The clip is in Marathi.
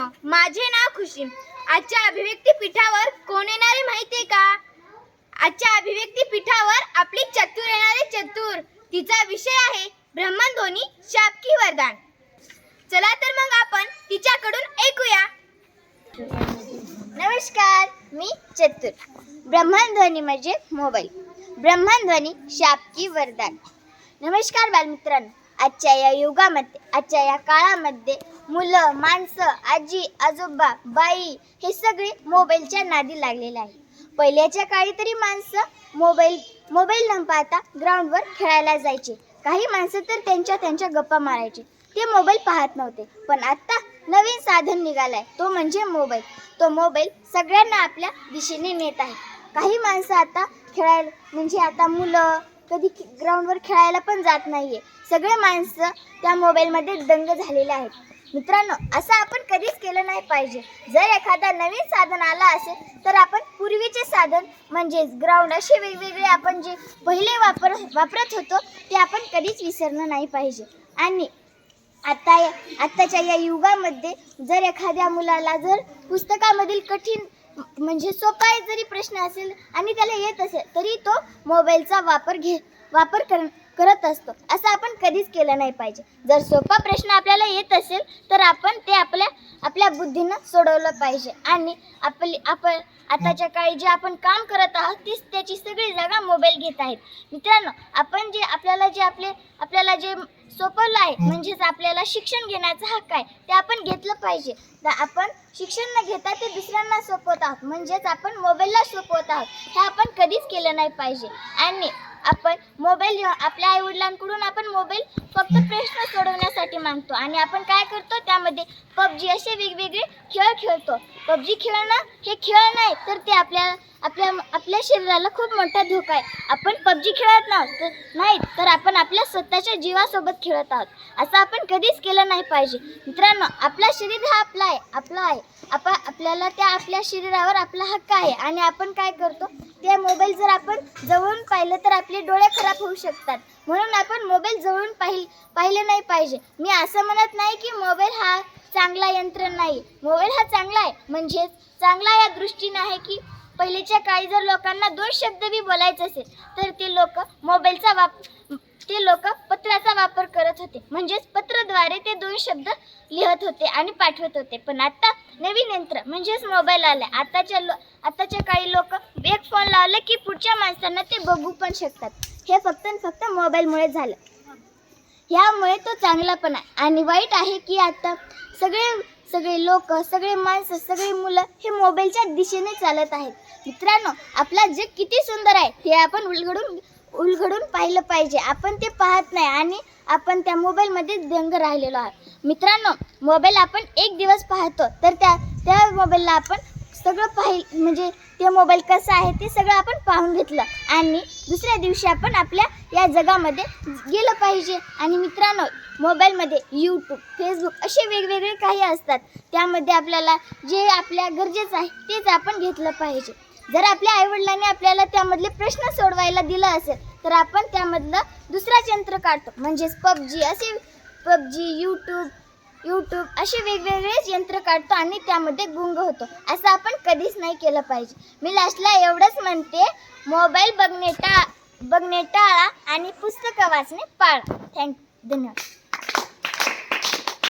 मैत्रिणींनो माझे नाव खुशी. आजच्या अभिव्यक्ती पीठावर कोण येणारे माहितीये का? आजच्या अभिव्यक्ती पीठावर आपली चतुर येणारे चतुर. तिचा विषय आहे ब्रह्मध्वनी शापकी वरदान. चला तर मग आपण तिच्याकडून ऐकूया. नमस्कार मी चतुर. ब्रह्मध्वनी म्हणजे मोबाईल. ब्रह्मध्वनी शापकी वरदान. नमस्कार बालमित्रांनो. आजच्या या युगामध्ये आजच्या या काळामध्ये मुलं माणसं आजी आजोबा बाई हे सगळे मोबाईलच्या नादी लागलेले आहे. पहिल्याच्या काळी तरी माणसं मोबाईल मोबाईल न पाहता ग्राउंडवर खेळायला जायचे. काही माणसं तर त्यांच्या त्यांच्या गप्पा मारायचे. ते मोबाईल पाहत नव्हते. पण आत्ता नवीन साधन निघालाय. तो म्हणजे मोबाईल. तो मोबाईल सगळ्यांना आपल्या दिशेने नेत आहे. काही माणसं आता खेळायला म्हणजे आता मुलं कधी ग्राउंडवर खेळायला पण जात नाही आहे सगळे माणसं त्या मोबाईलमध्ये दंग झालेले आहेत. मित्रांनो असं आपण कधीच केलं नाही पाहिजे. जर एखादा नवीन साधन आला असेल तर आपण पूर्वीचे साधन म्हणजेच ग्राउंड असे वेगवेगळे आपण जे पहिले वापर वापरत होतो ते आपण कधीच विसरलं नाही पाहिजे. आणि आता या आत्ताच्या या युगामध्ये जर एखाद्या मुलाला जर पुस्तकामधील कठीण म्हणजे सोपा जरी प्रश्न असेल आणि त्याला येत असेल तरी तो मोबाईलचा वापर घे वापर कर करत असतो. असं आपण कधीच केलं नाही पाहिजे. जर सोपा प्रश्न आपल्याला येत असेल तर आपण ते आपल्या आपल्या बुद्धीनं सोडवलं पाहिजे. आणि आपली आपण आताच्या काळी जे आपण काम करत आहोत तीच त्याची सगळी जागा मोबाईल घेत आहेत. मित्रांनो आपण जे आपल्याला जे आपले आपल्याला जे सोपवलं आहे म्हणजेच आपल्याला शिक्षण घेण्याचा हक्क आहे ते आपण घेतलं पाहिजे. तर आपण शिक्षण न घेता ते दुसऱ्यांना सोपवत आहोत. म्हणजेच आपण मोबाईलला सोपवत आहोत. हे आपण कधीच केलं नाही पाहिजे. आणि आपण मोबाईल आपल्या आईवडिलांकडून आपण मोबाईल फक्त प्रश्न सोडवण्यासाठी मागतो. आणि आपण काय करतो? त्यामध्ये पबजी असे वेगवेगळे खेळ खेळतो. पबजी खेळणं हे खेळ नाही तर ते आपल्या आपल्या आपल्या शरीराला खूप मोठा धोका आहे. आपण पबजी खेळत नाही तर नाही तर आपण आपल्या स्वतःच्या जीवासोबत खेळत आहोत. असं आपण कधीच केलं नाही पाहिजे. मित्रांनो आपला शरीर हा आपला आहे आपला आहे. आपण आपल्याला त्या आपल्या शरीरावर आपला हक्क आहे. आणि आपण काय करतो? ते मोबाईल जर आपण जवळून पाहिलं तर आपले डोळे खराब होऊ शकतात. म्हणून आपण मोबाईल जवळून पाहिल पाहिले नाही पाहिजे. मी असं म्हणत नाही की मोबाईल हा चांगला यंत्र नाही. मोबाईल हा चांगला आहे. म्हणजेच चांगला या दृष्टीने आहे की पहिलेच्या काळी जर लोकांना दोन शब्द बी बोलायचे असेल तर ते लोक मोबाईलचा वाप ते लोक पत्राचा वापर करत होते. म्हणजेच पत्रद्वारे ते दोन शब्द लिहत होते आणि पाठवत होते. पण आता नवीन यंत्र म्हणजेच मोबाईल आले आताच्या लो आताच्या काही लोक एक फोन लावलं की पुढच्या माणसांना ते बघू पण शकतात. हे फक्त आणि फक्त मोबाईलमुळे झालं. ह्यामुळे तो चांगला पण आहे. आणि वाईट आहे की आता सगळे सगळे लोक सगळे माणसं सगळी मुलं हे मोबाईलच्या दिशेने चालत आहेत. मित्रांनो आपला जग किती सुंदर आहे हे आपण उलगडून उलगडून पाहिलं पाहिजे. आपण ते पाहत नाही आणि आपण त्या मोबाईलमध्ये दंग राहिलेलो आहोत. मित्रांनो मोबाईल आपण एक दिवस पाहतो तर त्या त्या मोबाईलला आपण सगळं पाहि म्हणजे ते मोबाईल कसं आहे ते सगळं आपण पाहून घेतलं. आणि दुसऱ्या दिवशी आपण आपल्या या जगामध्ये गेलं पाहिजे. आणि मित्रांनो मोबाईलमध्ये यूट्यूब फेसबुक असे वेगवेगळे काही असतात. त्यामध्ये आपल्याला जे आपल्या गरजेचं आहे तेच आपण घेतलं पाहिजे. जर आपल्या आईवडिलांनी आपल्याला त्यामधले प्रश्न सोडवायला दिलं असेल तर आपण त्यामधलं दुसरा यंत्र काढतो. म्हणजेच पबजी. असे पबजी यूट्यूब यूट्यूब असे वेगवेगळेच यंत्र काढतो आणि त्यामध्ये गुंग होतो. असं आपण कधीच नाही केलं पाहिजे. मी लास्टला एवढंच म्हणते मोबाईल बघणे टाळा बघणे टाळा आणि पुस्तकं वाचणे पाळा. थँक धन्यवाद.